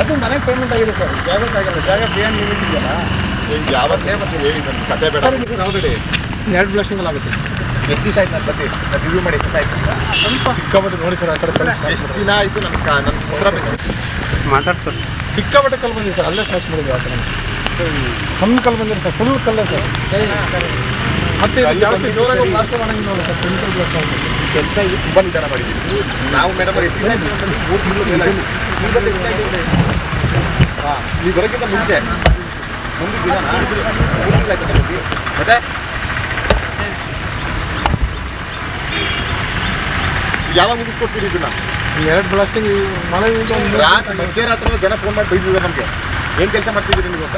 ಅದು ಮನೆಗೆ ಪೇಮೆಂಟ್ ಆಗಿದೆ ಸರ್. ಜಾಗಕ್ಕಾಗಲ್ಲ ಜಾಗ ಬಿಯಾಂಡ್ ಲಿಮಿಟ್ ಇದೆಯಲ್ಲ ಈಗ ಯಾವತ್ತೇ ಮತ್ತೆ ಹೇಳಿ ಸರ್ ಕತೆ ಬೇಡ. ಆಲ್ರೆಡಿ ಎರಡು ಲಕ್ಷದಲ್ಲಿ ಆಗುತ್ತೆ. ಎಷ್ಟು ದಿವಸ ಆಯ್ತು ನನ್ನ ಬಗ್ಗೆ ರಿವ್ಯೂ ಮಾಡಿ ಎಷ್ಟು ಆಯ್ತು? ಸ್ವಲ್ಪ ಸಿಕ್ಕಾಪಟ್ಟೆ ನೋಡಿ ಸರ್ ಆ ಕಡೆ. ಎಷ್ಟು ದಿನ ಆಯಿತು ನನ್ನ ಕ ನನ್ನ ಉತ್ತರ ಬೇಕು ಮಾತಾಡ್ತಾರೆ ಸಿಕ್ಕಾಪಟ್ಟೆ ಕಲ್ ಬಂದಿದೆ ಸರ್ ಅಲ್ಲೇ ಕ್ಲಾಸ್ ಮಾಡಿದ್ವಿ ಆ ಕಡೆ ಕಮ್ಮಿ ಕಲ್ ಬಂದಿದೆ ಸರ್ ಫುಲ್ ಕಲ್ಲೇ ಸರ್. ಕೆಲಸ ಇದು ತುಂಬ ನಿಧಾನ ಮಾಡಿದ್ದೀವಿ. ನಾವು ಮೇಡಮ್ ಎಷ್ಟು ದಿನ ಮೂರು ತಿಂಗಳು ಮೇಲೆ ಹಾಂ ನೀವು ಬರೋಕ್ಕಿಂತ ಮುಂಚೆ. ಮುಂದಿನ ದಿನ. ಮತ್ತೆ? ಯಾವಾಗ ಮುಗಿಸ್ಕೊಡ್ತೀರಿ ಇದನ್ನ? ಎರಡು ಬ್ಲಾಸ್ಟಿಂಗ್ ಮಳೆ ರಾತ್ರಿ ಮಧ್ಯರಾತ್ರಿ ಜನ ಫೋನ್ ಮಾಡಿ ಬೈದಿದ್ದಾರೆ ನಮಗೆ. ಏನು ಕೆಲಸ ಮಾಡ್ತಿದ್ದೀರಿ ನೀವು ಅಂತ?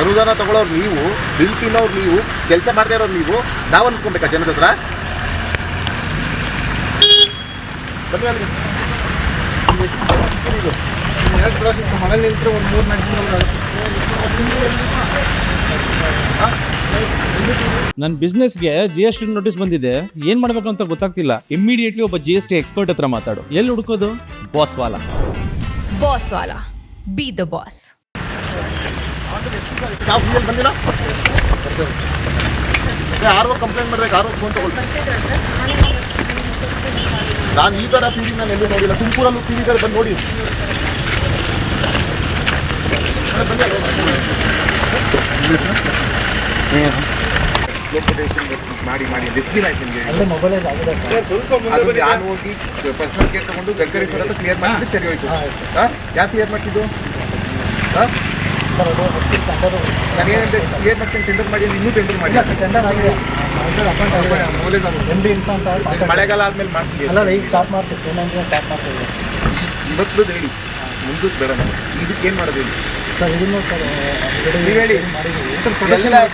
ಅನುದಾನ ತಗೊಳ್ಳೋರು ನೀವು ಬಿಲ್ ತಿನ್ನೋರು ನೀವು ಕೆಲಸ ಮಾಡದೇ ಇರೋರು ನೀವು ನಾವು ಅನ್ಸ್ಕೊಬೇಕಾ ಜನದ ಹತ್ರ? ಮಳೆ ನಿಂತರೆ ಒಂದು ಮೂರು ನಾಲ್ಕು ನನ್ನ ಬಿಸ್ನೆಸ್ಗೆ ಜಿ ಎಸ್ ಟಿ ನೋಟಿಸ್ ಬಂದಿದೆ. ಏನ್ ಮಾಡ್ಬೇಕು ಅಂತ ಗೊತ್ತಾಗ್ತಿಲ್ಲ. ಇಮಿಡಿಯೇಟ್ಲಿ ಒಬ್ಬ ಜಿ ಎಸ್ ಟಿ ಎಕ್ಸ್ಪರ್ಟ್ ಹತ್ರ ಮಾತಾಡು. ಎಲ್ಲಿ ಹುಡುಕೋದು? ಬಾಸ್ ವಾಲಾ. ಬಾಸ್ ವಾಲಾ. ಬಿ ದ ಬಾಸ್ ನಾವು ಫ್ರೀಯಲ್ಲಿ ಬಂದಿಲ್ಲ ಆರು ಕಂಪ್ಲೇಂಟ್ ಮಾಡ್ಬೇಕು ಆರು ಫೋನ್ ತಗೊಳ್ಳಿ ನಾನು ಈ ಥರ ಪೀಡಿ ನಾನು ಎಲ್ಲೂ ನೋಡಿಲ್ಲ ತುಮಕೂರಲ್ಲೂ ಪೀಡಿ ಇದ್ದಾರೆ ಬಂದು ನೋಡಿ ಮಾಡಿ ಮಾಡಿ ಎಷ್ಟು ದಿನ ಆಯ್ತು ನಿಮಗೆ ಅಲ್ಲೇ ಮೊಬೈಲ್ ಆಗಿದೆ ಸರ್ ಅದು ನಾನು ಹೋಗಿ ಪರ್ಸನಲ್ ಕೇರ್ ತಗೊಂಡು ಗಡ್ಕರಿ ಸರ್ ಹತ್ರ ಕ್ಲಿಯರ್ ಮಾಡಿದ್ದು ಸರಿ ಹೋಯ್ತು. ಹಾಂ? ಯಾರು ಕ್ಲಿಯರ್ ಮಾಡ್ತಿದ್ದು ಹಾಂ? ಸರ್ ಟೆಂಡರು ಹತ್ತು ಏನು ಮಾಡ್ತೀನಿ ಟೆಂಡರ್ ಮಾಡಿ ಇನ್ನೂ ಟೆಂಡರ್ ಮಾಡಿ ಟೆಂಡರ್ ಆಗಿದೆ. ಎಂ ಇಂತ ಅಂತ ಇದು ಮಳೆಗಾಲ ಆದ್ಮೇಲೆ ಮಾಡ್ತೀವಿ ಅಲ್ಲ ಈಗ ಸ್ಟಾಪ್ ಮಾಡ್ತೀವಿ. ಏನಂದ್ರೆ ಸ್ಟಾಪ್ ಮಾಡ್ತೀವಿ. ಇವತ್ತು ಹೇಳಿ. ಮುಂದಕ್ಕೆ ಬೇಡ ನಾವು. ಇದಕ್ಕೆ ಏನು ಮಾಡೋದು ಹೇಳಿ? ಸರ್ ಇದನ್ನು ಸರ್ ನೀವು ಹೇಳಿ. ಮಾಡಿದ್ದೀವಿ.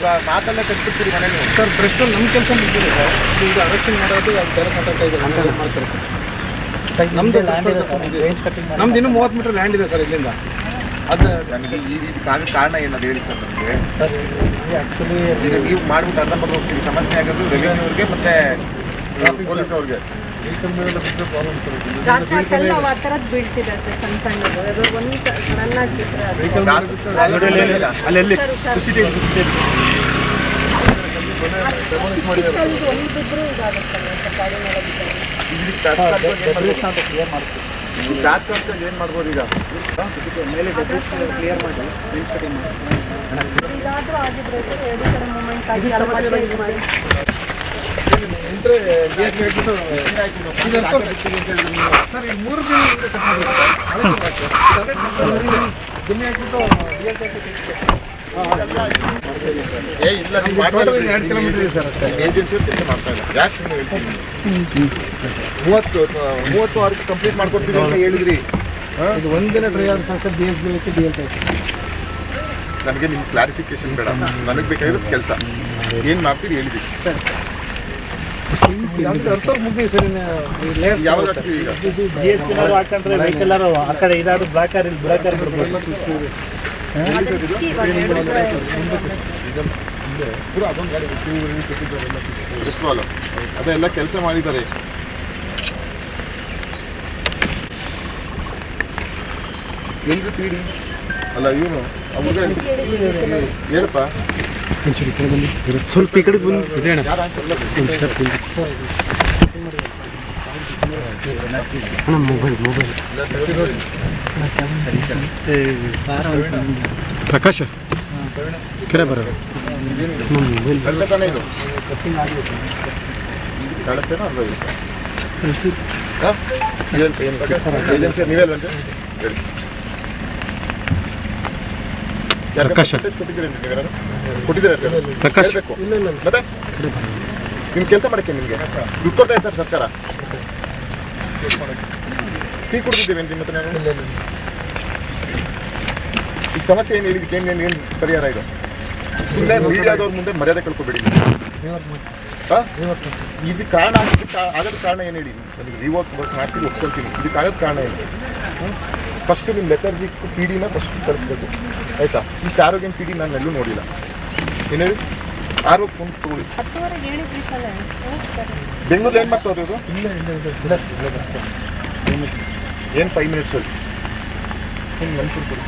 ಬ- ಮಾತಲ್ಲೇ ಕಟ್ಬಿಡ್ತೀರಿ ಮನೆ ಸರ್ ಪ್ರಶ್ನೆ ನಮ್ಮ ಕೆಲಸ ಮುಗಿದಿದೆ ಸರ್. ಈಗ ಅರೆಸ್ಟಿಂಗ್ ಮಾಡೋದು ಅದು ಬೇರೆ ಮಾತಾಡ್ತಾ ಇದ್ದಾರೆ. ಮಾಡ್ತಾರೆ. ಸರ್ ನಮ್ದು ಲ್ಯಾಂಡ್ ಇದೆ ಸರ್ ರೇಂಜ್ ಕಟ್ಟಿಂಗ್ ನಮ್ದು ಇನ್ನೂ ಮೂವತ್ತು ಮೀಟರ್ ಲ್ಯಾಂಡ್ ಇದೆ ಸರ್ ಇಲ್ಲಿಂದ. ಅದು ನನಗೆ ಈ ಇದಕ್ಕಾಗ ಕಾರಣ ಏನದು ಹೇಳಿ ಸರ್ ನಮಗೆ? ಸರ್ ಆ್ಯಕ್ಚುಲಿ ಈಗ ನೀವು ಮಾಡ್ಬಿಟ್ಟು ಅರ್ಧಂಬರ್ಧ ಹೋಗ್ತೀವಿ ಸಮಸ್ಯೆ ಆಗೋದು ರೆವಿನ್ಯೂವ್ರಿಗೆ ಮತ್ತೆ ಪೊಲೀಸ್ ಅವ್ರಿಗೆ. ಆ ಥರದ್ದು ಬೀಳ್ತಿದೆ ಸರ್ ಸಣ್ಣ ಸಣ್ಣದು? ಅದು. ಒಂದು. ಕಲ್ಲು ಒಂದು ಇದಾಗುತ್ತೆ ಮಾಡ್ತೀವಿ. ಇದಕ್ಕೆ ಅಂತ ಏನು ಮಾಡ್ಬೋದು ಈಗ? ಮೇಲೆ ಕ್ಲಿಯರ್ ಮಾಡಿ ಮಾಡಿ ಇದಾದ್ರೂ ಆಗಿದ್ರೆ ಸರ್ ಎರಡು ಕಡೆ ಮೂಮೆಂಟ್ ಆಗಿ ಅಲ್ಲಿ ಮತ್ತೆ. ಇದು ಮಾಡಿ ಸರ್. ಈ ಮೂರು ದಿನ ಹಿಂದೆ ಕಟ್ ಮಾಡಿದ್ರು ದಿನ ಹಾಕ್ಬಿಟ್ಟು ಡಿ ಎಲ್ ಏ ಇಲ್ಲ ನೀವು ಸರ್ ಕೆಲಸ ಮಾಡ್ತಾ ಇಲ್ಲ ಜಾಸ್ತಿ ನೀವು ಹೇಳ್ತೀನಿ ಮೂವತ್ತು ಮೂವತ್ತು ವಾರಕ್ಕೆ ಕಂಪ್ಲೀಟ್ ಮಾಡ್ಕೊಡ್ತೀವಿ ಅಂತ ಹೇಳಿದ್ರಿ ಇದು ಒಂದಿನ ಎಸ್ ಬಿ ಎಲ್ ನನಗೆ ನಿಮ್ಮ ಕ್ಲಾರಿಫಿಕೇಶನ್ ಬೇಡ ನನಗೆ ಬೇಕಾಗಿರೋದು ಕೆಲಸ ಏನು ಮಾಡ್ತೀರಿ ಹೇಳಿದ್ರಿ ಸರ್ ಟಿ ಹಾಕಂದ್ರೆ ವೆಹಿಕಲ್ ಆ ಕಡೆ ಇದಾದ್ರು ಬ್ಲಾಕ್ ಆರ್ ಇಲ್ಲಿ ಬ್ಲಾಕ್ ಬಿಡ್ಬೋದು ಅದು ಎಲ್ಲ ಕೆಲಸ ಮಾಡಿದ್ದಾರೆ. ಎಲ್ರು ಅಲ್ಲ ಇವನು ಹೇಳಪ್ಪ ಸ್ವಲ್ಪ ಈ ಕಡೆ ಬಂದು ಯಾರು ಪ್ರಕಾಶ್ ಕಡೆ ಬರೋದು ಕಳಪೆ ತಾನೇ ಇದು ಕಳಪೆನೋ ಅಲ್ವಾ ಇದು? ಹಾ? ಏನ್- ಏನ್ ಕೆರೆ? ಮೊಬೈಲ್ ಯಾರ್ಗಾದ್ರು ಪ್ರಕಾಶ. ನೀವು ಯಾರಾದ್ರು? ಕೊಟ್ಟಿದ್ದೀರಾ ಯಾರ್ಗಾದ್ರು? ಪ್ರಕಾಶ್. ಹೇಳ್ಬೇಕು. ಇಲ್ಲ ಇಲ್ಲ ಇಲ್ಲ. ಮತ್ತೆ ನಿಮ್ ಕೆಲಸ ಮಾಡಕ್ಕೆ ನಿಮಗೆ ದುಡ್ಡು ಕೊಡ್ತಾ ಇರ್ತಾರೆ ಸರ್ಕಾರ ಟೀ ಕುಡ್ದಿದ್ದೇವೆ ನಿಮ್ಮ ಹತ್ರ ನಾನು? ಈಗ ಸಮಸ್ಯೆ ಏನು ಹೇಳಿದಕ್ಕೆ ಏನು ಏನು ಏನು ಪರಿಹಾರ ಇದು? ಸುಮ್ಮನೆ ಮೀಡಿಯಾದವ್ರ ಮುಂದೆ ಮರ್ಯಾದೆ ಕಳ್ಕೊಬೇಡಿ ಇದು ಕಾರಣ ಆಗಿದ್ದಕ್ಕೆ ಆಗೋದ ಕಾರಣ ಏನು ಹೇಳಿ? ನನಗೆ ರಿವರ್ಕ್ ವರ್ಕ್ ಮಾಡ್ತೀನಿ ಒಪ್ಕೊಳ್ತೀನಿ. ಇದಕ್ಕೆ ಆಗೋದು ಕಾರಣ ಏನು? ಫಸ್ಟ್ ನಿಮ್ಮ ಲೆಟರ್ಜಿ ಪಿ ಡಿನ ಫಸ್ಟ್ ತರಿಸ್ಬೇಕು. ಆಯಿತಾ? ಇಷ್ಟು ಆರೋಗ್ಯ ಪಿ ಡಿ ನಾನು ಎಲ್ಲೂ ನೋಡಿಲ್ಲ. ಏನು ಹೇಳಿ? ಆರೋಗ್ಯ ಫೋನ್ ತಗೊಳ್ಳಿ. ಬೆಂಗಳೂರಲ್ಲಿ ಏನು ಮಾಡ್ತಾವ್ರಿ ಇವರು? ಇಲ್ಲ ಇಲ್ಲ ಇಲ್ಲ ಇಲ್ಲ ಇಲ್ಲ ಫೈವ್ ಮಿನಿಟ್ಸ್ ಅಲ್ಲಿ? ಹೆಂಗೆ ಹಿಂಗೆ ನೆನ್ಪಿರ್ಬೋದು